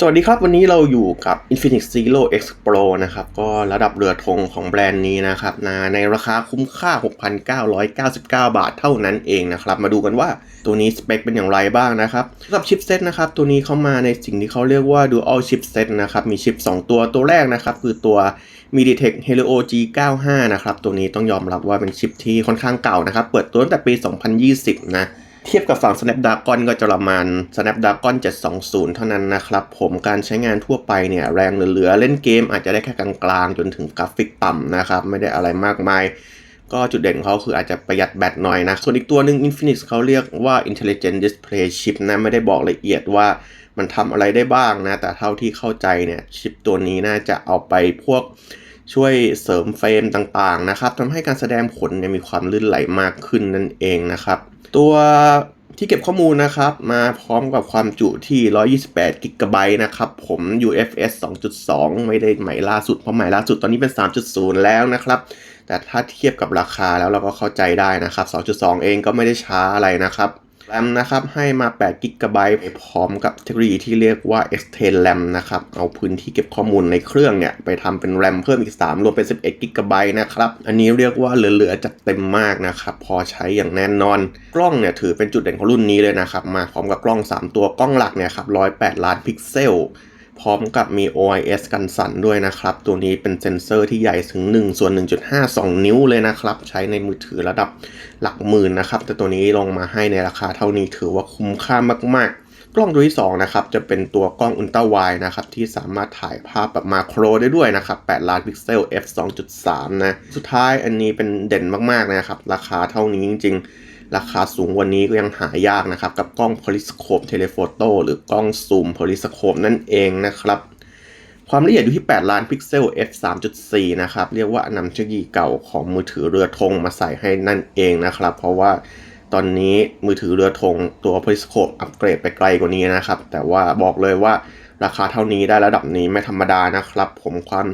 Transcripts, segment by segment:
สวัสดีครับ วันนี้เราอยู่กับ Infinix Zero X Pro นะครับ ก็ระดับเรือธงของแบรนด์นี้นะครับนะในราคาคุ้มค่า 6,999 บาทเท่านั้นเองนะครับ มาดูกันว่าตัวนี้สเปคเป็นอย่างไรบ้างนะครับสำหรับชิปเซตนะครับ ตัวนี้เข้ามาในสิ่งที่เขาเรียกว่า Dual Chipset นะครับ มีชิป 2 ตัวตัวแรกนะครับ คือตัว MediaTek Helio G95 นะครับ ตัวนี้ต้องยอมรับว่าเป็นชิปที่ค่อนข้างเก่านะครับ เปิดตัวตั้งแต่ปี 2020 นะ เทียบกับฝั่ง Snapdragon ก็จะประมาณ Snapdragon 720 เท่านั้นนะครับ ผมการใช้งานทั่วไปเนี่ย แรงเหลือๆ เล่นเกมอาจจะได้แค่กลางๆ จนถึงกราฟิกต่ำนะครับ ไม่ได้อะไรมากมาย ก็จุดเด่นของเขาคืออาจจะประหยัดแบตหน่อยนะ ส่วนอีกตัวหนึ่ง Infinix เขาเรียกว่า Intelligent Display Chip นะ ไม่ได้บอกละเอียดว่ามันทำอะไรได้บ้างนะ แต่เท่าที่เข้าใจเนี่ยชิปตัวนี้น่าจะเอาไปพวก ช่วยเสริมเฟรมต่างๆนะครับทำให้การแสดงผลเนี่ยมีความลื่นไหลมากขึ้นนั่นเองนะครับ ตัวที่เก็บข้อมูลนะครับ มาพร้อมกับความจุที่ 128 กิกะไบต์นะครับ ผม UFS 2.2 ไม่ได้ใหม่ล่าสุด เพราะใหม่ล่าสุดตอนนี้เป็น 3.0 แล้วนะครับ แต่ถ้าเทียบกับราคาแล้วเราก็เข้าใจได้นะครับ 2.2 เองก็ไม่ได้ช้าอะไรนะครับ แรมนะครับให้มา8 g b ไปพร้อมกับเทคโนโลยีที่เรียกว่า extend RAM นะครับเอาพื้นที่เก็บข้อมูลในเครื่องเนี่ยไปทำเป็น RAM เพิ่มอีก 3 รวมเป็น 11 g b นะครับ อันนี้เรียกว่าเหลือๆจัดเต็มมากนะครับ พอใช้อย่างแน่นอน กล้องเนี่ยถือเป็นจุดเด่นของรุ่นนี้เลยนะครับ มาพร้อมกับกล้อง 3 ตัวกล้องหลักเนี่ยครับ108 ล้านพิกเซล พร้อมกับมี OIS กันสั่นด้วยนะครับ ตัวนี้เป็นเซ็นเซอร์ที่ใหญ่ถึง1ส่วน1.52 นิ้วเลยนะครับ ใช้ในมือถือระดับหลักหมื่นนะครับ แต่ตัวนี้ลงมาให้ในราคาเท่านี้ถือว่าคุ้มค่ามาก ๆกล้องตัวที่2นะครับจะเป็นตัวกล้องอุลตร้าไวนะครับที่สามารถถ่ายภาพแบบมาโครได้ด้วยนะครับ8ล้านพิกเซล f 2.3 นะ สุดท้ายอันนี้เป็นเด่นมากๆนะครับ ราคาเท่านี้จริงๆ ราคาสูงวันนี้ก็ยังหายากนะครับ กับกล้อง Periscope Telephoto หรือกล้องซูม Periscope นั่นเองนะครับ ความละเอียดอยู่ที่ 8 ล้านพิกเซล f 3.4 นะครับ เรียกว่านำเทคโนโลยีเก่าของมือถือเรือธงมาใส่ให้นั่นเองนะครับ เพราะว่าตอนนี้มือถือเรือธงตัว Periscope อัปเกรดไปไกลกว่านี้นะครับ แต่ว่าบอกเลยว่า ราคาเท่านี้ได้ระดับนี้ไม่ธรรมดานะครับผมความ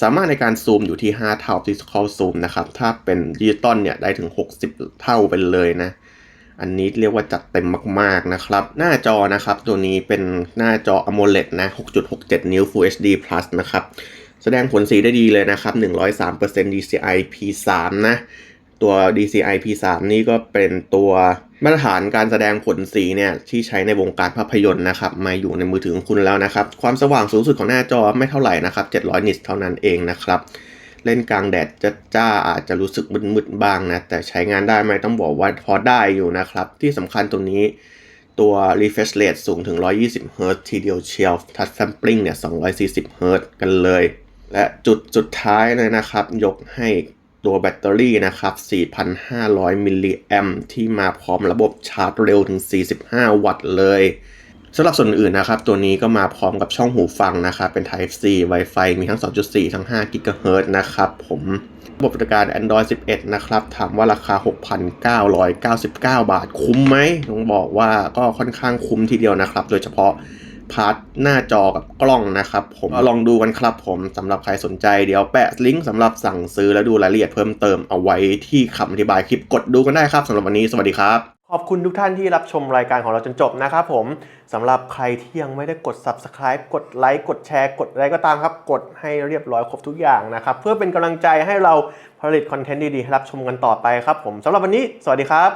สามารถในการซูมอยู่ที่ 5 เท่า Physical Zoom นะครับ ถ้าเป็นดิจิตอลเนี่ยได้ถึง 60 เท่าไปเลยนะ อันนี้เรียกว่าจัดเต็มมากๆนะครับ หน้าจอนะครับ ตัวนี้เป็นหน้าจอ AMOLED นะ 6.67 นิ้ว Full HD Plus นะครับ แสดงผลสีได้ดีเลยนะครับ 103% DCI P3 นะ ตัว DCI P3 นี่ก็เป็นตัว มาตรฐานการแสดงผลสีเนี่ยที่ใช้ในวงการภาพยนตร์นะครับมาอยู่ในมือถือของคุณแล้วนะครับ ความสว่างสูงสุดของหน้าจอไม่เท่าไหร่นะครับ 700 นิตเท่านั้นเองนะครับ เล่นกลางแดดจะจ้าอาจจะรู้สึกมึนๆบ้างนะ แต่ใช้งานได้ไหมต้องบอกว่าพอได้อยู่นะครับ ที่สำคัญตรงนี้ตัว refresh rate สูงถึง 120 Hz ทีเดียวเชียว touch sampling เนี่ย 240 Hz กันเลย และจุดสุดท้ายเลยนะครับ ยกให้ ตัวแบตเตอรี่นะครับ 4,500 มิลลิแอมที่มาพร้อมระบบชาร์จเร็วถึง 45 วัตต์เลยสำหรับส่วนอื่นนะครับ ตัวนี้ก็มาพร้อมกับช่องหูฟังนะครับ เป็น Type C Wi-Fi มีทั้ง 2.4 ทั้ง5 GHz นะครับผมระบบปฏิบัติการ Android 11 นะครับ ถามว่าราคา 6,999 บาทคุ้มไหมต้องบอกว่าก็ค่อนข้างคุ้มทีเดียวนะครับ โดยเฉพาะ พาร์ทหน้าจอกับกล้องนะครับ ผมลองดูกันครับผมสำหรับใครสนใจเดี๋ยวแปะลิงก์สำหรับสั่งซื้อและดูรายละเอียดเพิ่มเติมเอาไว้ที่คำอธิบายคลิปกดดูกันได้ครับสำหรับวันนี้สวัสดีครับ ขอบคุณทุกท่านที่รับชมรายการของเราจนจบนะครับผมสำหรับใครที่ยังไม่ได้กด subscribe กดไลค์กดแชร์กดอะไรก็ตามครับ กดให้เรียบร้อยครบทุกอย่างนะครับ เพื่อเป็นกำลังใจให้เราผลิตคอนเทนต์ดีๆให้รับชมกันต่อไปครับผมสำหรับวันนี้ สวัสดีครับ